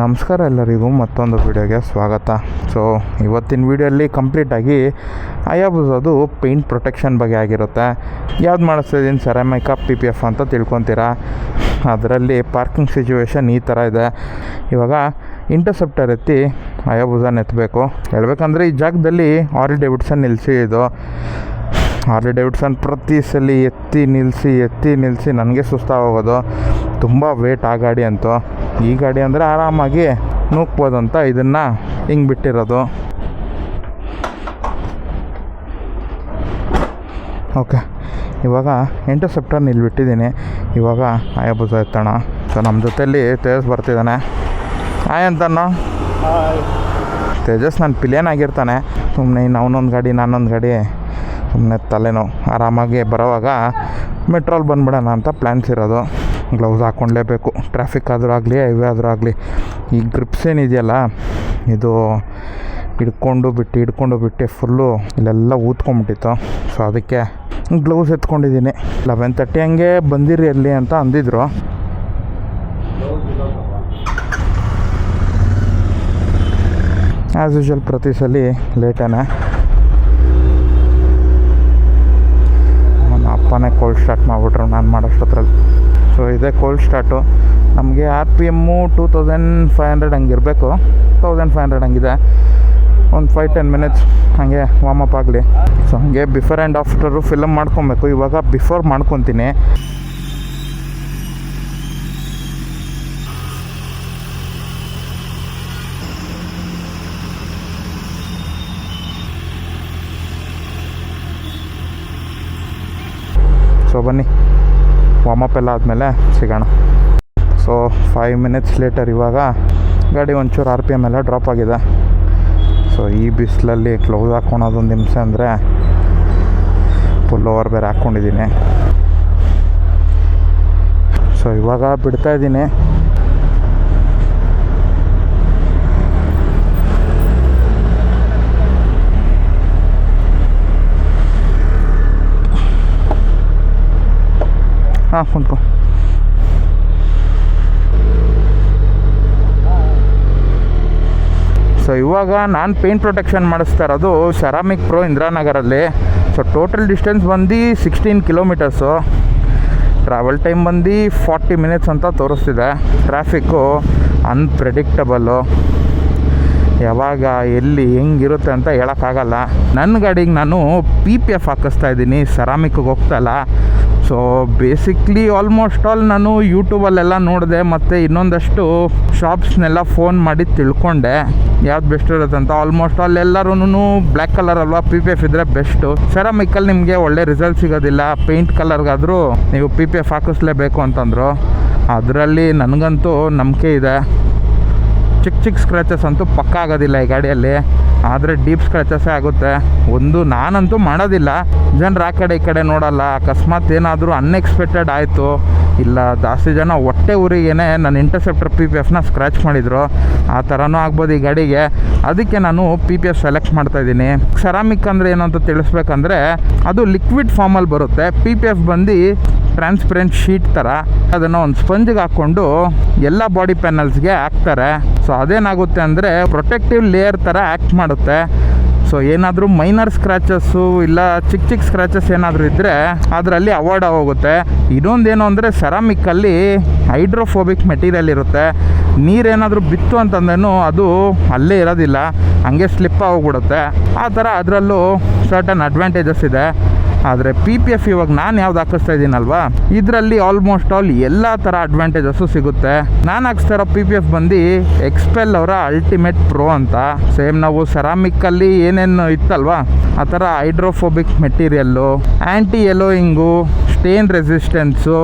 ನಮಸ್ಕಾರ ಎಲ್ಲರಿಗೂ ಮತ್ತೊಂದು ವಿಡಿಯೋಗೆ ಸ್ವಾಗತ. ಸೊ ಇವತ್ತಿನ ವೀಡಿಯೋಲ್ಲಿ ಕಂಪ್ಲೀಟಾಗಿ ಅಯಾಬುಸೋದು ಪೇಂಟ್ ಪ್ರೊಟೆಕ್ಷನ್ ಬಗ್ಗೆ ಆಗಿರುತ್ತೆ. ಯಾವ್ದು ಮಾಡಿಸ್ತಾ ಇದ್ದೀನಿ ಸೆರಾಮಿಕ ಪಿ ಪಿ ಎಫ್ ಅಂತ ತಿಳ್ಕೊತೀರಾ? ಅದರಲ್ಲಿ ಪಾರ್ಕಿಂಗ್ ಸಿಚುವೇಶನ್ ಈ ಥರ ಇದೆ. ಇವಾಗ ಇಂಟರ್ಸೆಪ್ಟರ್ ಎತ್ತಿ ಅಯಾಬುಸಾನ ಎತ್ತಬೇಕು ಹೇಳ್ಬೇಕಂದ್ರೆ ಈ ಜಾಗದಲ್ಲಿ ಆರಿ ಡೇವಿಡ್ಸನ್ ನಿಲ್ಲಿಸಿ ಇದು. ಹಾರ್ಲಿ ಡೇವಿಡ್ಸನ್ ಪ್ರತಿ ಸಲ ಎತ್ತಿ ನಿಲ್ಲಿಸಿ ಎತ್ತಿ ನಿಲ್ಲಿಸಿ ನನಗೆ ಸುಸ್ತಾಗೋಗೋದು. ತುಂಬ ವೇಟ್ ಆ ಗಾಡಿ ಅಂತೂ. ಈ ಗಾಡಿ ಅಂದರೆ ಆರಾಮಾಗಿ ನೂಕ್ಬೋದು ಅಂತ ಇದನ್ನು ಹಿಂಗೆ ಬಿಟ್ಟಿರೋದು. ಓಕೆ, ಇವಾಗ ಇಂಟರ್ಸೆಪ್ಟರ್ ನಿಲ್ಬಿಟ್ಟಿದ್ದೀನಿ. ಇವಾಗ ಆಯಬುಜ ಎತ್ತೋಣ. ಸೊ ನಮ್ಮ ಜೊತೆಯಲ್ಲಿ ತೇಜಸ್ ಬರ್ತಿದ್ದಾನೆ. ಆಯ್ ಅಂತನೋ ತೇಜಸ್ ನಾನು ಪಿಲಿಯನ್ ಆಗಿರ್ತಾನೆ. ಸುಮ್ಮನೆ ಇನ್ನು ಅವನೊಂದು ಗಾಡಿ ನಾನೊಂದು ಗಾಡಿ. ಸುಮ್ಮನೆ ತಲೆನೋವು. ಆರಾಮಾಗಿ ಬರೋವಾಗ ಮೆಟ್ರೋಲ್ ಬಂದುಬಿಡೋಣ ಅಂತ ಪ್ಲ್ಯಾನ್ಸ್ ಇರೋದು. ಗ್ಲೌಸ್ ಹಾಕ್ಕೊಳ್ಲೇಬೇಕು ಟ್ರಾಫಿಕ್ ಆದರೂ ಆಗಲಿ ಹೈವೇ ಆದರೂ ಆಗಲಿ, ಈ ಗ್ರಿಪ್ಸ್ ಏನಿದೆಯಲ್ಲ, ಇದು ಹಿಡ್ಕೊಂಡು ಬಿಟ್ಟು ಹಿಡ್ಕೊಂಡು ಬಿಟ್ಟು ಫುಲ್ಲು ಇಲ್ಲೆಲ್ಲ ಊದ್ಕೊಂಬಿಟ್ಟಿತ್ತು. ಸೊ ಅದಕ್ಕೆ ಗ್ಲೌಸ್ ಎತ್ಕೊಂಡಿದ್ದೀನಿ. ಲೆವೆನ್ ತರ್ಟಿ ಹಂಗೆ ಬಂದಿರಿ ಅಲ್ಲಿ ಅಂತ ಅಂದಿದ್ರು. ಆ್ಯಸ್ ಯೂಶಲ್ ಪ್ರತಿ ಸಲ ಲೇಟೇನೆ ನನ್ನ ಅಪ್ಪನೇ ಕೋಲ್ಡ್ ಸ್ಟಾರ್ಟ್ ಮಾಡಿಬಿಟ್ರು, ನಾನು ಮಾಡೋಷ್ಟೊತ್ರಲ್ಲಿ. ಸೊ ಇದೇ ಕೋಲ್ಡ್ ಸ್ಟಾರ್ಟು ನಮಗೆ R P M two thousand five hundred ಹಂಗಿರಬೇಕು. Thousand five hundred ಹಂಗಿದೆ. ಒಂದು ಫೈವ್ ಟೆನ್ ಮಿನಿಟ್ಸ್ ಹಾಗೆ ವಾಮಪ್ ಆಗಲಿ. ಸೊ ಹಾಗೆ ಬಿಫೋರ್ ಆ್ಯಂಡ್ ಆಫ್ಟರು ಫಿಲಮ್ ಮಾಡ್ಕೊಬೇಕು. ಇವಾಗ ಬಿಫೋರ್ ಮಾಡ್ಕೊತೀನಿ. ಸೊ ಬನ್ನಿ. ವಾಮಪ್ ಎಲ್ಲ ಆದಮೇಲೆ ಸಿಗೋಣ. ಸೊ ಫೈವ್ ಮಿನಿಟ್ಸ್ ಲೇಟರ್ ಇವಾಗ ಗಾಡಿ ಒಂಚೂರು ಆರ್ ಪಿ ಎಂ ಎಲ್ಲ ಡ್ರಾಪ್ ಆಗಿದೆ. ಸೊ ಈ ಬಿಸಿಲಲ್ಲಿ ಕ್ಲೋಸ್ ಹಾಕ್ಕೊಳೋದು ಒಂದು ನಿಮಿಷ ಅಂದರೆ ಫುಲ್ ಓವರ್ ಬೇರೆ ಹಾಕ್ಕೊಂಡಿದ್ದೀನಿ ಸೊ ಇವಾಗ ಬಿಡ್ತಾ ಹಾಂ, ಕುಂತ್ಕೊ. ಸೊ ಇವಾಗ ನಾನು ಪೇಂಟ್ ಪ್ರೊಟೆಕ್ಷನ್ ಮಾಡಿಸ್ತಾ ಇರೋದು ಸೆರಾಮಿಕ್ ಪ್ರೋ ಇಂದಿರಾನಗರಲ್ಲಿ. ಸೊ ಟೋಟಲ್ ಡಿಸ್ಟೆನ್ಸ್ ಬಂದು ಸಿಕ್ಸ್ಟೀನ್ ಕಿಲೋಮೀಟರ್ಸು ಟ್ರಾವೆಲ್ ಟೈಮ್ ಬಂದು ಫಾರ್ಟಿ ಮಿನಿಟ್ಸ್ ಅಂತ ತೋರಿಸ್ತಿದೆ. ಟ್ರಾಫಿಕ್ಕು ಅನ್ಪ್ರೆಡಿಕ್ಟಬಲ್ಲು ಯಾವಾಗ, ಎಲ್ಲಿ, ಹೆಂಗಿರುತ್ತೆ ಅಂತ ಹೇಳೋಕ್ಕಾಗಲ್ಲ. ನನ್ನ ಗಾಡಿಗೆ ನಾನು ಪಿ ಪಿ ಎಫ್ ಹಾಕಿಸ್ತಾ ಇದ್ದೀನಿ. ಸೆರಾಮಿಕ್ಗೆ ಹೋಗ್ತಾಯಿಲ್ಲ ಸೊ ಬೇಸಿಕ್ಲಿ ಆಲ್ಮೋಸ್ಟ್ ಆಲ್ ನಾನು ಯೂಟ್ಯೂಬಲ್ಲೆಲ್ಲ ನೋಡಿದೆ, ಮತ್ತು ಇನ್ನೊಂದಷ್ಟು ಶಾಪ್ಸ್ನೆಲ್ಲ ಫೋನ್ ಮಾಡಿ ತಿಳ್ಕೊಂಡೆ. ಯಾವ್ದು ಬೆಸ್ಟ್ ಇರುತ್ತೆ ಅಂತ. ಆಲ್ಮೋಸ್ಟ್ ಆಲ್ ಎಲ್ಲರೂ ಬ್ಲ್ಯಾಕ್ ಕಲರ್ ಅಲ್ವಾ? ಪಿ ಪಿ ಎಫ್ ಇದ್ರೆ ಬೆಸ್ಟು ಸೆರಾಮಿಕಲ್ಲಿ ನಿಮಗೆ ಒಳ್ಳೆ ರಿಸಲ್ಟ್ ಸಿಗೋದಿಲ್ಲ. ಪೇಂಟ್ ಕಲರ್ಗಾದರೂ ನೀವು ಪಿ ಪಿ ಎಫ್ ಹಾಕಿಸ್ಲೇಬೇಕು ಅಂತಂದರು. ಅದರಲ್ಲಿ ನನಗಂತೂ ನಂಬಿಕೆ ಇದೆ. ಚಿಕ್ಕ ಚಿಕ್ಕ ಸ್ಕ್ರ್ಯಾಚಸ್ ಅಂತೂ ಪಕ್ಕ ಆಗೋದಿಲ್ಲ ಈ ಗಾಡಿಯಲ್ಲಿ. ಆದರೆ ಡೀಪ್ ಸ್ಕ್ರ್ಯಾಚಸ್ಸೇ ಆಗುತ್ತೆ. ಒಂದು ನಾನಂತೂ ಮಾಡೋದಿಲ್ಲ. ಜನರು ಆ ಕಡೆ ಈ ಕಡೆ ನೋಡಲ್ಲ. ಅಕಸ್ಮಾತ್ ಏನಾದರೂ ಅನ್ಎಕ್ಸ್ಪೆಕ್ಟೆಡ್ ಆಯಿತು. ಇಲ್ಲ, ಜಾಸ್ತಿ ಜನ ಹೊಟ್ಟೆ ಊರಿಗೇನೆ ನಾನು ಇಂಟರ್ಸೆಪ್ಟರ್ ಪಿ ಪಿ ಎಫ್ನ ಸ್ಕ್ರ್ಯಾಚ್ ಮಾಡಿದರು. ಆ ಥರನೂ ಆಗ್ಬೋದು ಈ ಗಾಡಿಗೆ. ಅದಕ್ಕೆ ನಾನು ಪಿ ಪಿ ಎಫ್ ಸೆಲೆಕ್ಟ್ ಮಾಡ್ತಾಯಿದ್ದೀನಿ ಸೆರಾಮಿಕ್ ಅಂದರೆ ಏನು ಅಂತ ತಿಳಿಸ್ಬೇಕಂದ್ರೆ ಅದು ಲಿಕ್ವಿಡ್ ಫಾರ್ಮಲ್ಲಿ ಬರುತ್ತೆ. ಪಿ ಪಿ ಎಫ್ ಬಂದು ಟ್ರಾನ್ಸ್ಪರೆಂಟ್ ಶೀಟ್ ಥರ ಅದನ್ನು ಒಂದು ಸ್ಪಂಜಿಗೆ ಹಾಕ್ಕೊಂಡು ಎಲ್ಲ ಬಾಡಿ ಪ್ಯಾನಲ್ಸ್ಗೆ ಹಾಕ್ತಾರೆ. ಸೊ ಅದೇನಾಗುತ್ತೆ ಅಂದರೆ ಪ್ರೊಟೆಕ್ಟಿವ್ ಲೇಯರ್ ಥರ ಆ್ಯಕ್ಟ್ ಮಾಡುತ್ತೆ. ಸೊ ಏನಾದರೂ ಮೈನರ್ ಸ್ಕ್ರ್ಯಾಚಸ್ಸು ಇಲ್ಲ ಚಿಕ್ಕ ಚಿಕ್ಕ ಸ್ಕ್ರ್ಯಾಚಸ್ ಏನಾದರೂ ಇದ್ದರೆ ಅದರಲ್ಲಿ ಅವಾಯ್ಡ್ ಆಗೋಗುತ್ತೆ. ಇನ್ನೊಂದೇನು ಅಂದರೆ ಸೆರಾಮಿಕ್ಕಲ್ಲಿ ಹೈಡ್ರೋಫೋಬಿಕ್ ಮೆಟೀರಿಯಲ್ ಇರುತ್ತೆ. ನೀರೇನಾದರೂ ಬಿತ್ತು ಅಂತಂದ್ರೂ ಅದು ಅಲ್ಲೇ ಇರೋದಿಲ್ಲ. ಹಂಗೆ ಸ್ಲಿಪ್ ಆಗಿಬಿಡುತ್ತೆ ಆ ಥರ ಅದರಲ್ಲೂ ಸರ್ಟನ್ ಅಡ್ವಾಂಟೇಜಸ್ ಇದೆ. ಆದರೆ ಪಿ ಪಿ ಎಫ್ ಇವಾಗ ನಾನು ಯಾವ್ದು ಹಾಕಿಸ್ತಾ ಇದ್ದೀನಲ್ವಾ ಇದರಲ್ಲಿ ಆಲ್ಮೋಸ್ಟ್ ಆಲ್ ಎಲ್ಲ ಥರ ಅಡ್ವಾಂಟೇಜಸ್ಸು ಸಿಗುತ್ತೆ. ನಾನು ಹಾಕಿಸ್ತಾ ಇರೋ ಪಿ ಪಿ ಎಫ್ ಬಂದು ಎಕ್ಸ್ಪೆಲ್ ಅವರ ಅಲ್ಟಿಮೇಟ್ ಪ್ರೋ ಅಂತ. ಸೇಮ್ ನಾವು ಸೆರಾಮಿಕ್ಕಲ್ಲಿ ಏನೇನು ಇತ್ತಲ್ವಾ? ಆ ಥರ hydrophobic material anti yellowing stain resistance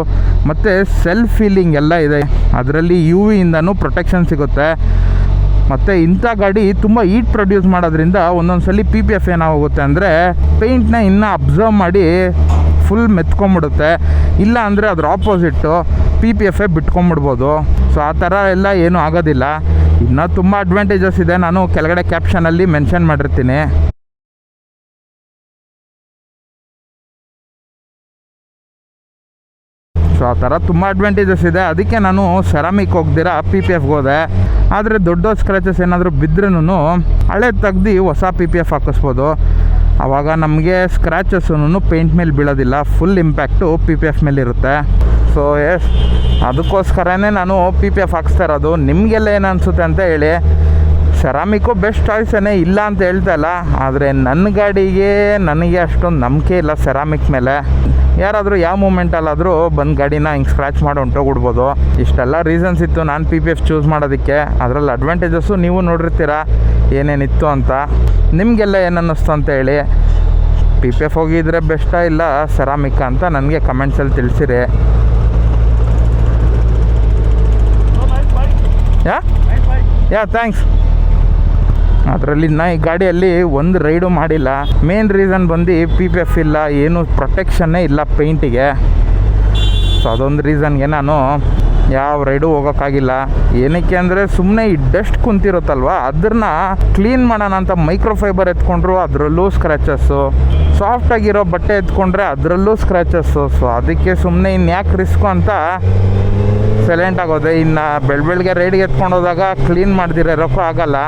ಮತ್ತು ಸೆಲ್ಫ್ ಫೀಲಿಂಗ್ ಎಲ್ಲ ಇದೆ. ಅದರಲ್ಲಿ ಯು ವಿಯಿಂದನೂ ಪ್ರೊಟೆಕ್ಷನ್ ಸಿಗುತ್ತೆ. ಮತ್ತು ಇಂಥ ಗಾಡಿ ತುಂಬ ಹೀಟ್ ಪ್ರೊಡ್ಯೂಸ್ ಮಾಡೋದ್ರಿಂದ ಒಂದೊಂದು ಸಲ ಪಿ ಪಿ ಎಫ್ ಏನಾಗುತ್ತೆ ಅಂದರೆ ಪೇಂಟ್ನ ಇನ್ನೂ ಅಬ್ಸರ್ವ್ ಮಾಡಿ ಫುಲ್ ಮೆತ್ಕೊಂಡ್ಬಿಡುತ್ತೆ. ಇಲ್ಲ ಅಂದರೆ ಅದ್ರ ಆಪೋಸಿಟ್ಟು ಪಿ ಪಿ ಎಫೆ ಬಿಟ್ಕೊಂಡ್ಬಿಡ್ಬೋದು. ಸೊ ಆ ಥರ ಎಲ್ಲ ಏನೂ ಆಗೋದಿಲ್ಲ. ಇನ್ನೂ ತುಂಬ ಅಡ್ವಾಂಟೇಜಸ್ ಇದೆ. ನಾನು ಕೆಳಗಡೆ ಕ್ಯಾಪ್ಷನಲ್ಲಿ ಮೆನ್ಷನ್ ಮಾಡಿರ್ತೀನಿ. ಸೊ ಆ ಥರ ತುಂಬ ಅಡ್ವಾಂಟೇಜಸ್ ಇದೆ. ಅದಕ್ಕೆ ನಾನು ಸೆರಾಮಿಕ್ ಹೋಗ್ದಿರ ಪಿ ಪಿ ಎಫ್ಗೆ ಹೋದೆ. ಆದರೆ ದೊಡ್ಡ ಸ್ಕ್ರ್ಯಾಚಸ್ ಏನಾದರೂ ಬಿದ್ರೂ ಹಳೆ ತೆಗ್ದು ಹೊಸ ಪಿ ಪಿ ಎಫ್ ಹಾಕಿಸ್ಬೋದು. ಆವಾಗ ನಮಗೆ ಸ್ಕ್ರ್ಯಾಚಸ್ಸೂ ಪೇಂಟ್ ಮೇಲೆ ಬೀಳೋದಿಲ್ಲ. Full impact P P F ಮೇಲೆ ಇರುತ್ತೆ. ಸೊ ಎಸ್ ಅದಕ್ಕೋಸ್ಕರನೇ ನಾನು ಪಿ ಪಿ ಎಫ್ ಹಾಕ್ಸ್ತಾ ಇರೋದು. ನಿಮಗೆಲ್ಲ ಏನು ಅನಿಸುತ್ತೆ ಅಂತ ಹೇಳಿ. ಸೆರಾಮಿಕ್ಕು ಬೆಸ್ಟ್ ಚಾಯ್ಸೇನೆ ಇಲ್ಲ ಅಂತ ಹೇಳ್ತಾ ಇಲ್ಲ ಆದರೆ ನನ್ನ ಗಾಡಿಗೆ ನನಗೆ ಅಷ್ಟೊಂದು ನಂಬಿಕೆ ಇಲ್ಲ ಸೆರಾಮಿಕ್ ಮೇಲೆ. ಯಾರಾದರೂ ಯಾವ ಮೂಮೆಂಟಲ್ಲಾದರೂ ಬಂದು ಗಾಡಿನ ಹಿಂಗೆ ಸ್ಕ್ರ್ಯಾಚ್ ಮಾಡಿ ಹೊಂಟೋಗ್ಬಿಡ್ಬೋದು. ಇಷ್ಟೆಲ್ಲ ರೀಸನ್ಸ್ ಇತ್ತು ನಾನು ಪಿ ಪಿ ಎಫ್ ಚೂಸ್ ಮಾಡೋದಕ್ಕೆ. ಅದರಲ್ಲಿ ಅಡ್ವಾಂಟೇಜಸ್ಸು ನೀವು ನೋಡಿರ್ತೀರ, ಏನೇನಿತ್ತು ಅಂತ. ನಿಮಗೆಲ್ಲ ಏನನ್ನಿಸ್ತು ಅಂತ ಹೇಳಿ. ಪಿ ಪಿ ಎಫ್ ಹೋಗಿದ್ರೆ ಬೆಸ್ಟಾ ಇಲ್ಲ ಸೆರಾಮಿಕ್ ಅಂತ ನನಗೆ ಕಮೆಂಟ್ಸಲ್ಲಿ ತಿಳಿಸಿರಿ. ಯಾ? ಯಾ ಥ್ಯಾಂಕ್ಸ್ ಅದರಲ್ಲಿ ನಾ ಈ ಗಾಡಿಯಲ್ಲಿ ಒಂದು ರೈಡು ಮಾಡಿಲ್ಲ. ಮೇನ್ ರೀಸನ್ ಬಂದು ಪಿ ಪಿ ಎಫ್ ಇಲ್ಲ, ಏನು ಪ್ರೊಟೆಕ್ಷನ್ನೇ ಇಲ್ಲ ಪೇಂಟಿಗೆ ಸೊ ಅದೊಂದು ರೀಸನ್ಗೆ ನಾನು ಯಾವ ರೈಡು ಹೋಗೋಕ್ಕಾಗಿಲ್ಲ. ಏನಕ್ಕೆ ಅಂದರೆ ಸುಮ್ಮನೆ ಈ ಡಸ್ಟ್ ಕುಂತಿರುತ್ತಲ್ವ ಅದನ್ನ ಕ್ಲೀನ್ ಮಾಡೋಣ ಅಂತ ಮೈಕ್ರೋಫೈಬರ್ ಎತ್ಕೊಂಡ್ರು ಅದರಲ್ಲೂ ಸ್ಕ್ರ್ಯಾಚಸ್ಸು ಸಾಫ್ಟಾಗಿರೋ ಬಟ್ಟೆ ಎತ್ಕೊಂಡ್ರೆ ಅದರಲ್ಲೂ ಸ್ಕ್ರ್ಯಾಚಸ್ಸು ಸೊ ಅದಕ್ಕೆ ಸುಮ್ಮನೆ ಇನ್ಯಾಕೆ ಯಾಕೆ ರಿಸ್ಕು ಅಂತ ಸೈಲೆಂಟ್ ಆಗೋದೆ. ಇನ್ನು ಬೆಳ ಬೆಳಗ್ಗೆ ರೈಡ್ಗೆ ಎತ್ಕೊಂಡು ಹೋದಾಗ ಕ್ಲೀನ್ ಮಾಡ್ದಿರ ರೊಕ್ಕ ಆಗಲ್ಲ.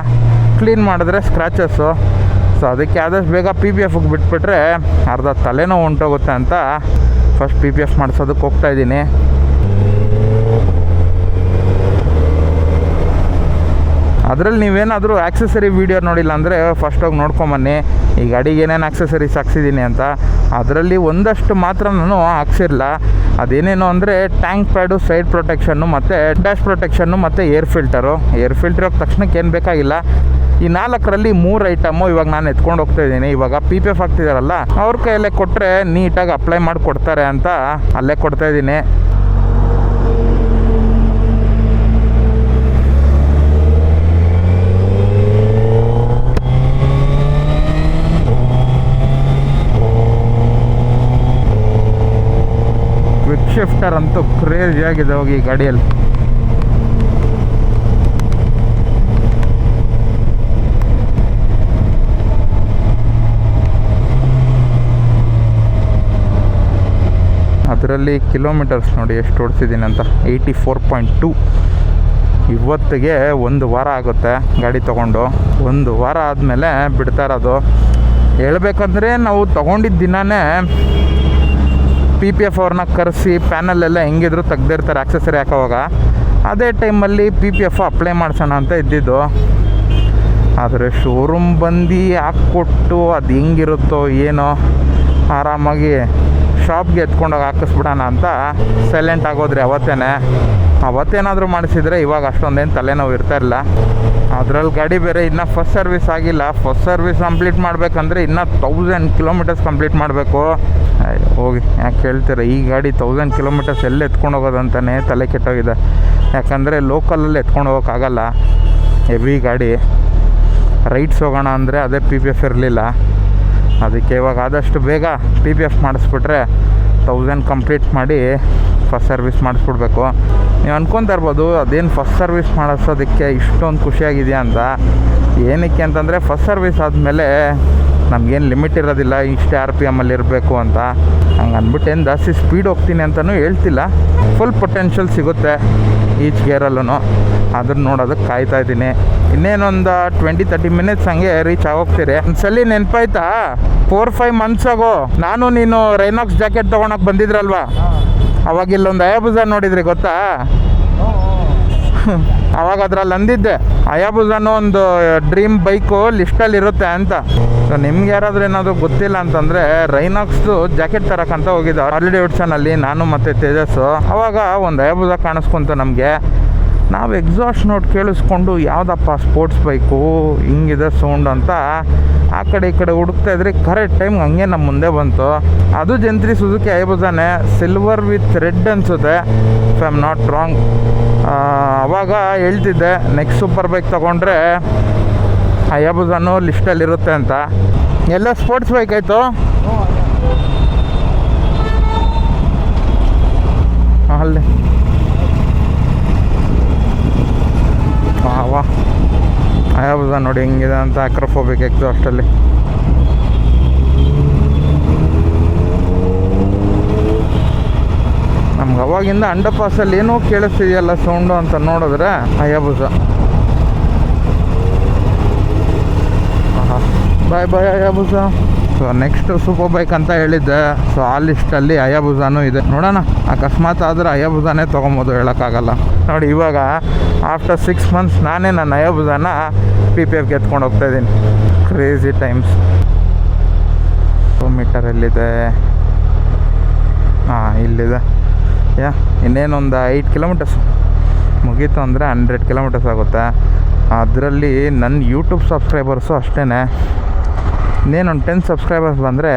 ಕ್ಲೀನ್ ಮಾಡಿದ್ರೆ ಸ್ಕ್ರ್ಯಾಚಸ್ಸು ಸೊ ಅದಕ್ಕೆ ಆದಷ್ಟು ಬೇಗ ಪಿ ಪಿ ಎಫ್ಗೆ ಬಿಟ್ಬಿಟ್ರೆ ಅರ್ಧ ತಲೆನೋವು ಉಂಟೋಗುತ್ತೆ ಅಂತ ಫಸ್ಟ್ ಪಿ ಪಿ ಎಫ್ ಮಾಡಿಸೋದಕ್ಕೆ ಹೋಗ್ತಾ ಇದ್ದೀನಿ. ಅದರಲ್ಲಿ ನೀವೇನಾದರೂ ಆಕ್ಸೆಸರಿ ವೀಡಿಯೋ ನೋಡಿಲ್ಲ ಅಂದರೆ ಫಸ್ಟ್ ಹೋಗಿ ನೋಡ್ಕೊಂಬನ್ನಿ. ಈ ಗಾಡಿಗೆ ಏನೇನು ಆಕ್ಸೆಸರೀಸ್ ಹಾಕ್ಸಿದ್ದೀನಿ ಅಂತ. ಅದರಲ್ಲಿ ಒಂದಷ್ಟು ಮಾತ್ರ ನಾನು ಹಾಕ್ಸಿರಲ್ಲ ಅದೇನೇನು ಅಂದರೆ ಟ್ಯಾಂಕ್ ಪ್ಯಾಡು ಸೈಡ್ ಪ್ರೊಟೆಕ್ಷನ್ನು ಮತ್ತು ಡ್ಯಾಶ್ ಪ್ರೊಟೆಕ್ಷನ್ನು ಮತ್ತು ಏರ್ ಫಿಲ್ಟರು ಏರ್ ಫಿಲ್ಟರ್ ತಕ್ಷಣಕ್ಕೆ ಏನು ಬೇಕಾಗಿಲ್ಲ. ಈ ನಾಲ್ಕರಲ್ಲಿ ಮೂರು ಐಟಮು ಇವಾಗ ನಾನು ಎತ್ಕೊಂಡು ಹೋಗ್ತಾ ಇದ್ದೀನಿ. ಇವಾಗ ಪಿ ಪಿ ಎಫ್ ಹಾಕ್ತಿದಾರಲ್ಲ, ಅವ್ರ ಕೈಯಲ್ಲೇ ಕೊಟ್ಟರೆ ನೀಟಾಗಿ ಅಪ್ಲೈ ಮಾಡಿ ಕೊಡ್ತಾರೆ ಅಂತ ಅಲ್ಲೇ ಕೊಡ್ತಾ ಇದ್ದೀನಿ. ಕ್ವಿಕ್ ಶಿಫ್ಟರ್ ಅಂತೂ ಕ್ರೇಜಿ ಆಗಿದೆ ಹೋಗಿ ಈ ಗಾಡಿಯಲ್ಲಿ. ಅದರಲ್ಲಿ ಕಿಲೋಮೀಟರ್ಸ್ ನೋಡಿ ಎಷ್ಟು ಓಡಿಸಿದ್ದೀನಿ ಅಂತ. ಏಯ್ಟಿ ಫೋರ್ ಪಾಯಿಂಟ್ ಟು ಇವತ್ತಿಗೆ ಒಂದು ವಾರ ಆಗುತ್ತೆ ಗಾಡಿ ತೊಗೊಂಡು. ಒಂದು ವಾರ ಆದಮೇಲೆ ಬಿಡ್ತಾ ಇರೋದು. ಹೇಳ್ಬೇಕಂದ್ರೆ ನಾವು ತೊಗೊಂಡಿದ್ದ ದಿನವೇ ಪಿ ಪಿ ಎಫ್ ಅವ್ರನ್ನ ಕರೆಸಿ ಪ್ಯಾನಲೆಲ್ಲ ಹೆಂಗಿದ್ರು ತೆಗ್ದಿರ್ತಾರೆ ಆಕ್ಸೆಸರಿ ಹಾಕೋವಾಗ. ಅದೇ ಟೈಮಲ್ಲಿ ಪಿ ಪಿ ಎಫ್ ಅಪ್ಲೈ ಮಾಡ್ಸೋಣ ಅಂತ ಇದ್ದಿದ್ದು. ಆದರೆ ಶೋರೂಮ್ ಬಂದು ಹಾಕ್ಕೊಟ್ಟು ಅದು ಹೆಂಗಿರುತ್ತೋ ಏನೋ ಆರಾಮಾಗಿ ಶಾಪ್ಗೆ ಎತ್ಕೊಂಡೋಗಿ ಹಾಕಿಸ್ಬಿಡೋಣ ಅಂತ ಸೈಲೆಂಟ್ ಆಗೋದ್ರಿ ಅವತ್ತೇನೆ. ಅವತ್ತೇನಾದರೂ ಮಾಡಿಸಿದ್ರೆ ಇವಾಗ ಅಷ್ಟೊಂದೇನು ತಲೆನೋವು ಇಲ್ಲ ಅದ್ರಲ್ಲಿ ಗಾಡಿ ಬೇರೆ ಇನ್ನೂ ಫಸ್ಟ್ ಸರ್ವಿಸ್ ಆಗಿಲ್ಲ. ಫಸ್ಟ್ ಸರ್ವಿಸ್ ಕಂಪ್ಲೀಟ್ ಮಾಡಬೇಕಂದ್ರೆ ಇನ್ನೂ ತೌಸಂಡ್ ಕಿಲೋಮೀಟರ್ಸ್ ಕಂಪ್ಲೀಟ್ ಮಾಡಬೇಕು. ಹೋಗಿ. ಯಾಕೆ ಹೇಳ್ತೀರ ಈ ಗಾಡಿ ತೌಸಂಡ್ ಕಿಲೋಮೀಟರ್ಸ್ ಎಲ್ಲಿ ಎತ್ಕೊಂಡು ಹೋಗೋದಂತಾನೆ ತಲೆ ಕೆಟ್ಟೋಗಿದೆ. ಯಾಕಂದರೆ ಲೋಕಲಲ್ಲಿ ಎತ್ಕೊಂಡು ಹೋಗೋಕ್ಕಾಗಲ್ಲ. ಹೆವಿ ಗಾಡಿ. ರೈಟ್ಸ್ ಹೋಗೋಣ ಅಂದರೆ ಅದೇ ಪಿ ಪಿ ಎಫ್ ಇರಲಿಲ್ಲ. ಅದಕ್ಕೆ ಇವಾಗ ಆದಷ್ಟು ಬೇಗ ಪಿ ಪಿ ಎಫ್ ಮಾಡಿಸ್ಬಿಟ್ರೆ ತೌಸಂಡ್ ಕಂಪ್ಲೀಟ್ ಮಾಡಿ ಫಸ್ಟ್ ಸರ್ವಿಸ್ ಮಾಡಿಸ್ಬಿಡ್ಬೇಕು. ನೀವು ಅನ್ಕೊತಾ ಇರ್ಬೋದು, ಅದೇನು ಫಸ್ಟ್ ಸರ್ವಿಸ್ ಮಾಡಿಸೋದಕ್ಕೆ ಇಷ್ಟೊಂದು ಖುಷಿಯಾಗಿದೆಯಾ ಅಂತ. ಏನಕ್ಕೆ ಅಂತಂದರೆ ಫಸ್ಟ್ ಸರ್ವಿಸ್ ಆದಮೇಲೆ ನಮಗೇನು ಲಿಮಿಟ್ ಇರೋದಿಲ್ಲ, ಇಷ್ಟೇ ಆರ್ ಪಿ ಎಮ್ಮಲ್ಲಿ ಇರಬೇಕು ಅಂತ. ಹಂಗೆ ಅಂದ್ಬಿಟ್ಟು ಏನು ಜಾಸ್ತಿ ಸ್ಪೀಡ್ ಹೋಗ್ತೀನಿ ಅಂತಲೂ ಹೇಳ್ತಿಲ್ಲ. ಫುಲ್ ಪೊಟೆನ್ಷಿಯಲ್ ಸಿಗುತ್ತೆ. ಈಚ್ ಗೇರಲ್ಲೂ ಅದನ್ನ ನೋಡೋದಕ್ಕೆ ಕಾಯ್ತಾ ಇದ್ದೀನಿ. ಇನ್ನೇನೊಂದು ಟ್ವೆಂಟಿ ತರ್ಟಿ ಮಿನಿಟ್ಸ್ ಹಂಗೆ ರೀಚ್ ಆಗೋಗ್ತೀರಿ. ಒಂದ್ಸಲಿ ನೆನಪಾಯ್ತಾ? ಫೋರ್ ಫೈವ್ ಮಂತ್ಸ್ ಆಗೋ. ನಾನು ನೀನು ರೈನಾಕ್ಸ್ ಜಾಕೆಟ್ ತೊಗೊಳಕ್ಕೆ ಬಂದಿದ್ರಲ್ವಾ? ಅವಾಗ ಇಲ್ಲೊಂದು ನೋಡಿದ್ರಿ, ಗೊತ್ತಾ? ಅವಾಗ ಅದ್ರಲ್ಲಿ ಅಂದಿದ್ದೆ ಅಯಾಬುಜಾನು ಒಂದು ಡ್ರೀಮ್ ಬೈಕು ಲಿಸ್ಟಲ್ಲಿ ಇರುತ್ತೆ ಅಂತ. ಸೊ ನಿಮ್ಗೆ ಯಾರಾದ್ರೂ ಏನಾದರೂ ಗೊತ್ತಿಲ್ಲ ಅಂತಂದರೆ, ರೈನಾಕ್ಸ್ದು ಜಾಕೆಟ್ ತರಕಂತ ಹೋಗಿದ್ದೆ. ಆಲ್ರೆಡಿ ಅಲ್ಲಿ ನಾನು ಮತ್ತು ತೇಜಸ್ಸು. ಅವಾಗ ಒಂದು ಅಯಾಬುಜ ಕಾಣಿಸ್ಕೊಂತು ನಮಗೆ. ನಾವು ಎಕ್ಸಾಸ್ಟ್ ನೋಟ್ ಕೇಳಿಸ್ಕೊಂಡು, ಯಾವುದಪ್ಪ ಸ್ಪೋರ್ಟ್ಸ್ ಬೈಕು ಹಿಂಗಿದೆ ಸೌಂಡ್ ಅಂತ. ಆ ಕಡೆ ಈ ಕಡೆ ಹುಡುಕ್ತಾ ಇದ್ರೆ ಕರೆಕ್ಟ್ ಟೈಮ್ ಹಂಗೆ ನಮ್ಮ ಮುಂದೆ ಬಂತು. ಅದು ಜಂತ್ರಿ ಸುಜುಕಿ ಐಬುಜಾನೆ ಸಿಲ್ವರ್ ವಿತ್ ರೆಡ್ ಅನ್ಸುತ್ತೆ if I am not wrong ಅವಾಗ ಹೇಳ್ತಿದ್ದೆ ನೆಕ್ಸ್ಟ್ ಸೂಪರ್ ಬೈಕ್ ತೊಗೊಂಡ್ರೆ ಲಿಶ್ಟಲ್ಲಿ ಇರುತ್ತೆ ಅಂತ. ಎಲ್ಲ ಸ್ಪೋರ್ಟ್ಸ್ ಬೈಕ್ ಆಯಿತು? ಅಲ್ಲಿ. ಹಯಾಬುಸ ನೋಡಿ ಹೆಂಗಿದೆ ಅಂತ ಅಕ್ರಫೋಬಿಕ್ ಎಕ್ಸಾಸ್ಟಲ್ಲಿ ನಮ್ಗೆ ಅವಾಗಿಂದ ಅಂಡರ್ಪಾಸಲ್ಲಿ ಏನೋ ಕೇಳಿಸ್ತಿದೆಯಲ್ಲ ಸೌಂಡು ಅಂತ ನೋಡಿದ್ರೆ Hayabusa bye bye Hayabusa so next super bike ಅಂತ ಹೇಳಿದ್ದೆ. ಸೊ ಆ ಲಿಸ್ಟಲ್ಲಿ ಅಯಾಭುಜಾನು ಇದೆ. ನೋಡೋಣ. ಅಕಸ್ಮಾತ್ ಆದರೆ ಅಯಾಬುಸಾನೇ ತೊಗೊಬೋದು ಹೇಳೋಕ್ಕಾಗಲ್ಲ. ನೋಡಿ, ಇವಾಗ ಆಫ್ಟರ್ ಸಿಕ್ಸ್ ಮಂತ್ಸ್ ನಾನೇ ನನ್ನ ಅಯಾಭುಜಾನ ಪಿ ಪಿ ಎಫ್ಗೆ ಎತ್ಕೊಂಡು ಹೋಗ್ತಾ ಇದ್ದೀನಿ. ಕ್ರೇಜಿ ಟೈಮ್ಸ್ ಮೀಟರ್ ಎಲ್ಲಿದೆ? ಹಾಂ, ಇಲ್ಲಿದೆ. ಯಾ, ಇನ್ನೇನೊಂದು ಐದು ಕಿಲೋಮೀಟರ್ಸ್ ಮುಗೀತು ಅಂದರೆ ಹಂಡ್ರೆಡ್ ಕಿಲೋಮೀಟರ್ಸ್ ಆಗುತ್ತೆ. ಅದರಲ್ಲಿ ನನ್ನ ಯೂಟ್ಯೂಬ್ ಸಬ್ಸ್ಕ್ರೈಬರ್ಸು ಅಷ್ಟೇ ಇನ್ನೇನೊಂದು ಟೆನ್ ಸಬ್ಸ್ಕ್ರೈಬರ್ಸ್ ಬಂದರೆ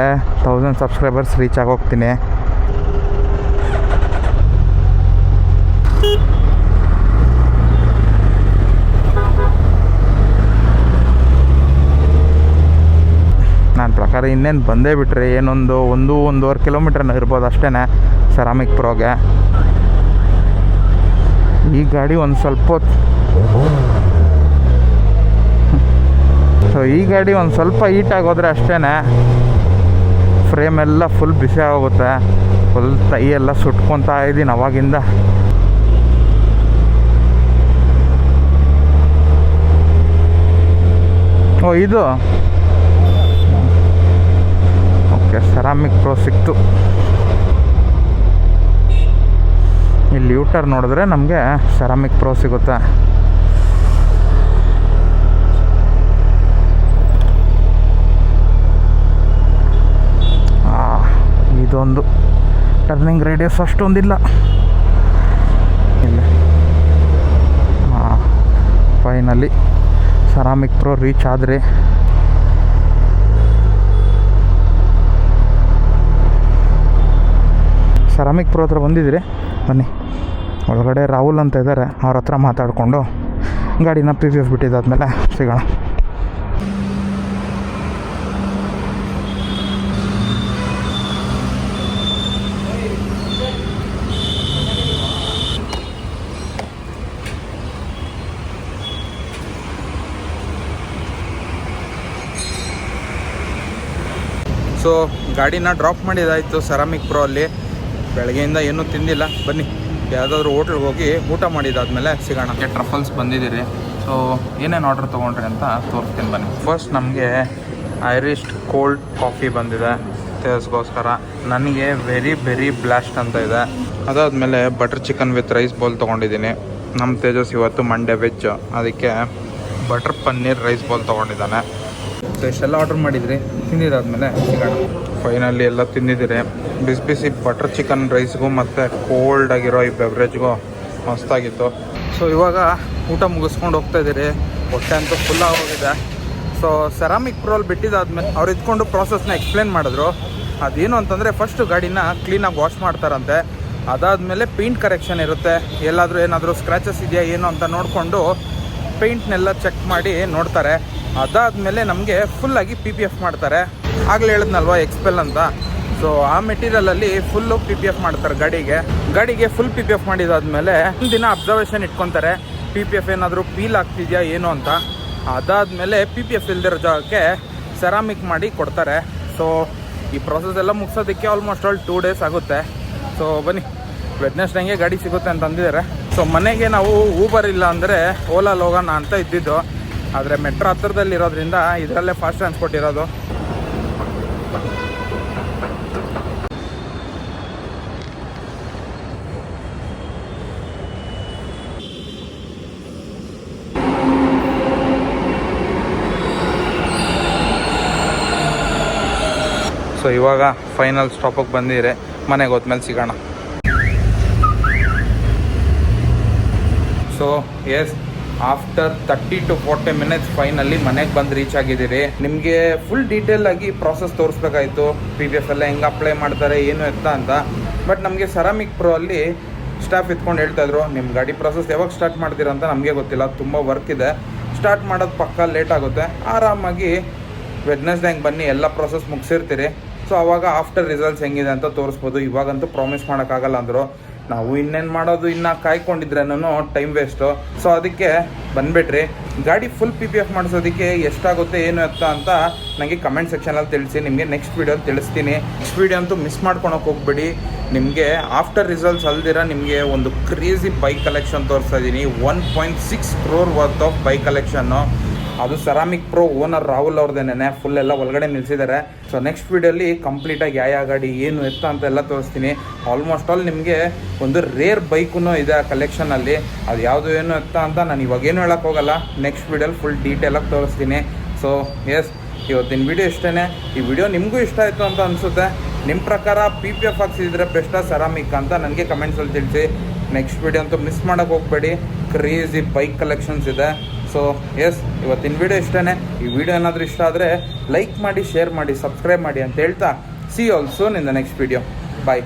ತೌಸಂಡ್ ಸಬ್ಸ್ಕ್ರೈಬರ್ಸ್ ರೀಚ್ ಆಗೋಗ್ತೀನಿ. ನನ್ನ ಪ್ರಕಾರ ಇನ್ನೇನು ಬಂದೇ ಬಿಟ್ರಿ ಏನೊಂದು ಒಂದು, ಒಂದೂವರೆ ಕಿಲೋಮೀಟ್ರ್ ಇರ್ಬೋದು ಅಷ್ಟೇ ಸೆರಾಮಿಕ್ ಪ್ರೋಗೆ ಈ ಗಾಡಿ ಒಂದು ಸ್ವಲ್ಪ ಹೊತ್ತು ಸೊ ಈ ಗಾಡಿ ಒಂದು ಸ್ವಲ್ಪ ಹೀಟ್ ಆಗೋದ್ರೆ ಅಷ್ಟೇ ಫ್ರೇಮ್ ಎಲ್ಲ ಫುಲ್ ಬಿಸಿ ಆಗೋಗುತ್ತೆ. ಫುಲ್ ತೈ ಎಲ್ಲ ಸುಟ್ಕೊತಾ ಇದ್ದೀನಿ ಅವಾಗಿಂದ. ಓ, ಇದು? ಓಕೆ ಸೆರಾಮಿಕ್ ಪ್ರೋ ಸಿಕ್ತು ಇಲ್ಲಿ ಯೂಟರ್ ನೋಡಿದ್ರೆ ನಮಗೆ ಸೆರಾಮಿಕ್ ಪ್ರೋ ಸಿಗುತ್ತೆ ಆ, ಇದೊಂದು ಟರ್ನಿಂಗ್ ರೇಡಿಯಸ್ ಅಷ್ಟೊಂದಿಲ್ಲ. ಇಲ್ಲ. ಫೈನಲಿ ಸರಾಮಿಕ್ ಪ್ರೋ ರೀಚ್ ಆದರೆ. ಸರಾಮಿಕ್ ಪ್ರೋ ಹತ್ರ ಬಂದಿದ್ದೀರಿ? ಬನ್ನಿ. ಒಳಗಡೆ ರಾಹುಲ್ ಅಂತ ಇದ್ದಾರೆ. ಅವ್ರ ಹತ್ರ ಮಾತಾಡಿಕೊಂಡು ಗಾಡಿನ ಪಿ ಪಿ ಎಫ್ ಬಿಟ್ಟಿದ್ದಾದ್ಮೇಲೆ ಸಿಗೋಣ. ಸೊ ಗಾಡಿನ ಡ್ರಾಪ್ ಮಾಡಿದಾಯಿತು ಸೆರಾಮಿಕ್ ಪ್ರೋ ಅಲ್ಲಿ. ಬೆಳಗ್ಗೆಯಿಂದ ಏನೂ ತಿಂದಿಲ್ಲ. ಬನ್ನಿ, ಯಾವುದಾದ್ರು ಹೋಟ್ಲಿಗೆ ಹೋಗಿ ಊಟ ಮಾಡಿದಾದ್ಮೇಲೆ ಸಿಗೋಣ. ಟ್ರಫಲ್ಸ್ ಬಂದಿದ್ದೀರಿ. ಸೊ ಏನೇನು ಆರ್ಡ್ರ್ ತೊಗೊಂಡ್ರಿ ಅಂತ ತೋರಿಸ್ತೀನಿ ಬನ್ನಿ. ಫಸ್ಟ್ ನಮಗೆ ಐರಿಸ್ಟ್ ಕೋಲ್ಡ್ ಕಾಫಿ ಬಂದಿದೆ. ತೇಜಸ್ಗೋಸ್ಕರ ನನಗೆ ವೆರಿ ವೆರಿ ಬ್ಲಾಸ್ಟ್ ಅಂತ ಇದೆ. ಅದಾದಮೇಲೆ butter chicken with rice bowl ತೊಗೊಂಡಿದ್ದೀನಿ. ನಮ್ಮ ತೇಜಸ್ ಇವತ್ತು ಮಂಡೇ ವೆಜ್ ಅದಕ್ಕೆ ಬಟರ್ ಪನ್ನೀರ್ ರೈಸ್ ಬೌಲ್ ತೊಗೊಂಡಿದ್ದಾನೆ. ಸೊ ಇಷ್ಟೆಲ್ಲ ಆರ್ಡರ್ ಮಾಡಿದ್ರಿ. ತಿಂದಿದ್ದಾದ್ಮೇಲೆ ಸಿಗೋಣ. ಫೈನಲ್ಲಿ ಎಲ್ಲ ತಿಂದಿದ್ದೀರಿ. ಬಿಸಿ ಬಿಸಿ ಬಟರ್ ಚಿಕನ್ ರೈಸ್ಗೂ ಮತ್ತು ಕೋಲ್ಡ್ ಆಗಿರೋ ಈ ಬೆವ್ರೇಜ್ಗೂ ಮಸ್ತಾಗಿತ್ತು. ಸೊ ಇವಾಗ ಊಟ ಮುಗಿಸ್ಕೊಂಡು ಹೋಗ್ತಾ ಇದ್ದೀರಿ. ಹೊಟ್ಟೆ ಅಂತೂ ಫುಲ್ ಆಗೋಗಿದೆ. ಸೊ ಸೆರಾಮಿಕ್ ಪ್ರೋಲ್ ಬಿಟ್ಟಿದ್ದಾದ್ಮೇಲೆ ಅವ್ರು ಇದ್ಕೊಂಡು ಪ್ರಾಸೆಸ್ನ ಎಕ್ಸ್ಪ್ಲೇನ್ ಮಾಡಿದ್ರು. ಅದೇನು ಅಂತಂದರೆ ಫಸ್ಟು ಗಾಡಿನ ಕ್ಲೀನಾಗಿ ವಾಶ್ ಮಾಡ್ತಾರಂತೆ. ಅದಾದಮೇಲೆ ಪೇಂಟ್ ಕರೆಕ್ಷನ್ ಇರುತ್ತೆ. ಎಲ್ಲಾದರೂ ಏನಾದರೂ ಸ್ಕ್ರ್ಯಾಚಸ್ ಇದೆಯಾ, ಏನು ಅಂತ ನೋಡಿಕೊಂಡು ಪೇಂಟ್ನೆಲ್ಲ ಚೆಕ್ ಮಾಡಿ ನೋಡ್ತಾರೆ. ಅದಾದಮೇಲೆ ನಮಗೆ ಫುಲ್ಲಾಗಿ ಪಿ ಪಿ ಎಫ್ ಮಾಡ್ತಾರೆ. ಆಗಲೇ ಹೇಳಿದ್ನಲ್ವಾ ಎಕ್ಸ್ಪೆಲ್ ಅಂತ? ಸೊ ಆ ಮೆಟೀರಿಯಲಲ್ಲಿ ಫುಲ್ಲು ಪಿ ಪಿ ಎಫ್ ಮಾಡ್ತಾರೆ ಗಾಡಿಗೆ. ಗಾಡಿಗೆ ಫುಲ್ ಪಿ ಪಿ ಎಫ್ ಮಾಡಿದಾದ್ಮೇಲೆ ದಿನ ಅಬ್ಸರ್ವೇಷನ್ ಇಟ್ಕೊತಾರೆ. ಪಿ ಪಿ ಎಫ್ ಏನಾದರೂ ಪೀಲ್ ಆಗ್ತಿದೆಯಾ, ಏನು ಅಂತ. ಅದಾದಮೇಲೆ ಪಿ ಪಿ ಎಫ್ ಇಲ್ದಿರೋ ಜಾಗಕ್ಕೆ ಸೆರಾಮಿಕ್ ಮಾಡಿ ಕೊಡ್ತಾರೆ. ಸೊ ಈ ಪ್ರೊಸೆಸ್ ಎಲ್ಲ ಮುಗಿಸೋದಕ್ಕೆ ಆಲ್ಮೋಸ್ಟ್ ಆಲ್ ಟೂ ಡೇಸ್ ಆಗುತ್ತೆ. ಸೊ ಬನ್ನಿ. ವೆಡ್ನೆಸ್ಡೇಗೆ ಗಾಡಿ ಸಿಗುತ್ತೆ ಅಂತ ಅಂದಿದ್ದಾರೆ. ಸೊ ಮನೆಗೆ ನಾವು ಊಬರ್ ಇಲ್ಲ ಅಂದರೆ ಓಲಾಲ್ ಹೋಗೋಣ ಅಂತ ಇದ್ದಿದ್ದು. ಆದರೆ ಮೆಟ್ರೋ ಹತ್ತಿರದಲ್ಲಿ ಇರೋದ್ರಿಂದ ಇದರಲ್ಲೇ ಫಾಸ್ಟ್ ಟ್ರಾನ್ಸ್ಪೋರ್ಟ್ ಇರೋದು. ಸೊ ಇವಾಗ ಫೈನಲ್ ಸ್ಟಾಪಿಗೆ ಬಂದಿದ್ರೆ ಮನೆಗೆ ಹೋದ್ಮೇಲೆ ಸಿಗೋಣ. So yes after thirty to forty minutes finally ಮನೆಗೆ ಬಂದು ರೀಚ್ ಆಗಿದ್ದೀರಿ. ನಿಮಗೆ ಫುಲ್ ಡೀಟೇಲ್ ಆಗಿ ಪ್ರಾಸೆಸ್ ತೋರಿಸ್ಬೇಕಾಯ್ತು. ಪಿ ಡಿ ಎಫ್ ಎಲ್ಲ ಹೆಂಗೆ ಅಪ್ಲೈ ಮಾಡ್ತಾರೆ, ಏನು ಎತ್ತ ಅಂತ. ಬಟ್ ನಮಗೆ ಸೆರಾಮಿಕ್ ಪ್ರೋ ಅಲ್ಲಿ ಸ್ಟಾಫ್ ಇತ್ಕೊಂಡು ಹೇಳ್ತಾ ಇದ್ರು ನಿಮ್ಮ ಗಾಡಿ ಪ್ರೊಸೆಸ್ ಯಾವಾಗ ಸ್ಟಾರ್ಟ್ ಮಾಡ್ತೀರಾ ಅಂತ ನಮಗೆ ಗೊತ್ತಿಲ್ಲ. ತುಂಬ ವರ್ಕ್ ಇದೆ. ಸ್ಟಾರ್ಟ್ ಮಾಡೋದು ಪಕ್ಕ ಲೇಟ್ ಆಗುತ್ತೆ. ಆರಾಮಾಗಿ ವೆಡ್ನೆಸ್ಡೇ ಹಂಗೆ ಬನ್ನಿ, ಎಲ್ಲ ಪ್ರಾಸೆಸ್ ಮುಗಿಸಿರ್ತೀರಿ. ಸೊ ಅವಾಗ ಆಫ್ಟರ್ ರಿಸಲ್ಟ್ಸ್ ಹೆಂಗಿದೆ ಅಂತ ತೋರಿಸ್ಬೋದು. ಇವಾಗಂತೂ ಪ್ರಾಮಿಸ್ ಮಾಡೋಕ್ಕಾಗಲ್ಲ ಅಂದರು. ನಾವು ಇನ್ನೇನು ಮಾಡೋದು, ಇನ್ನು ಕಾಯ್ಕೊಂಡಿದ್ರೇನೂ ಟೈಮ್ ವೇಸ್ಟು ಸೊ ಅದಕ್ಕೆ ಬಂದ್ಬಿಟ್ರಿ. ಗಾಡಿ ಫುಲ್ ಪಿ ಪಿ ಎಫ್ ಮಾಡಿಸೋದಕ್ಕೆ ಎಷ್ಟಾಗುತ್ತೆ, ಏನು ಎತ್ತ ಅಂತ ನನಗೆ ಕಮೆಂಟ್ ಸೆಕ್ಷನಲ್ಲಿ ತಿಳಿಸಿ, ನಿಮಗೆ ನೆಕ್ಸ್ಟ್ ವೀಡಿಯೋ ತಿಳಿಸ್ತೀನಿ. ನೆಕ್ಸ್ಟ್ ವೀಡಿಯೋ ಅಂತೂ ಮಿಸ್ ಮಾಡ್ಕೊಳಕ್ಕೆ ಹೋಗ್ಬೇಡಿ. ನಿಮಗೆ ಆಫ್ಟರ್ ರಿಸಲ್ಟ್ಸ್ ಅಲ್ದಿರ ನಿಮಗೆ ಒಂದು ಕ್ರೇಜಿ ಬೈಕ್ ಕಲೆಕ್ಷನ್ ತೋರಿಸ್ತಾ ಇದ್ದೀನಿ one point six crore worth of bike collection ಅದು ಸೆರಾಮಿಕ್ ಪ್ರೋ ಓನರ್ ರಾಹುಲ್ ಅವ್ರದ್ದೇನೆ ಫುಲ್ ಎಲ್ಲ ಒಳಗಡೆ ನಿಲ್ಸಿದ್ದಾರೆ. ಸೊ ನೆಕ್ಸ್ಟ್ ವೀಡಿಯೋಲಿ ಕಂಪ್ಲೀಟಾಗಿ ಯಾವ ಯಾವ ಗಾಡಿ, ಏನು ಎತ್ತ ಅಂತ ಎಲ್ಲ ತೋರಿಸ್ತೀನಿ. ಆಲ್ಮೋಸ್ಟ್ ಆಲ್ ನಿಮಗೆ ಒಂದು ರೇರ್ ಬೈಕು ಇದೆ ಆ ಕಲೆಕ್ಷನಲ್ಲಿ ಅದು ಯಾವುದು ಏನು ಎತ್ತ ಅಂತ ನಾನು ಇವಾಗೇನು ಹೇಳಕ್ಕೆ ಹೋಗಲ್ಲ. ನೆಕ್ಸ್ಟ್ ವೀಡಿಯೋಲಿ ಫುಲ್ ಡೀಟೇಲಾಗಿ ತೋರಿಸ್ತೀನಿ. ಸೊ ಎಸ್ ಇವತ್ತಿನ ವಿಡಿಯೋ ಇಷ್ಟೇ ಈ ವಿಡಿಯೋ ನಿಮಗೂ ಇಷ್ಟ ಆಯಿತು ಅಂತ ಅನಿಸುತ್ತೆ. ನಿಮ್ಮ ಪ್ರಕಾರ ಪಿ ಪಿ ಎಫ್ ಹಾಕ್ಸಿದ್ರೆ ಬೆಸ್ಟಾ ಸೆರಾಮಿಕ್ ಅಂತ ನನಗೆ ಕಮೆಂಟ್ಸಲ್ಲಿ ತಿಳಿಸಿ. ನೆಕ್ಸ್ಟ್ ವಿಡಿಯೋ ಅಂತೂ ಮಿಸ್ ಮಾಡೋಕ್ಕೆ ಹೋಗಬೇಡಿ. ಕ್ರೇಜಿ ಬೈಕ್ ಕಲೆಕ್ಷನ್ಸ್ ಇದೆ. ಸೊ ಎಸ್ ಇವತ್ತಿನ ವಿಡಿಯೋ ಇಷ್ಟೇ ಈ ವಿಡಿಯೋ ಏನಾದರೂ ಇಷ್ಟ ಆದರೆ ಲೈಕ್ ಮಾಡಿ ಶೇರ್ ಮಾಡಿ ಸಬ್ಸ್ಕ್ರೈಬ್ ಮಾಡಿ ಅಂತ ಹೇಳ್ತಾ see also in the next video bye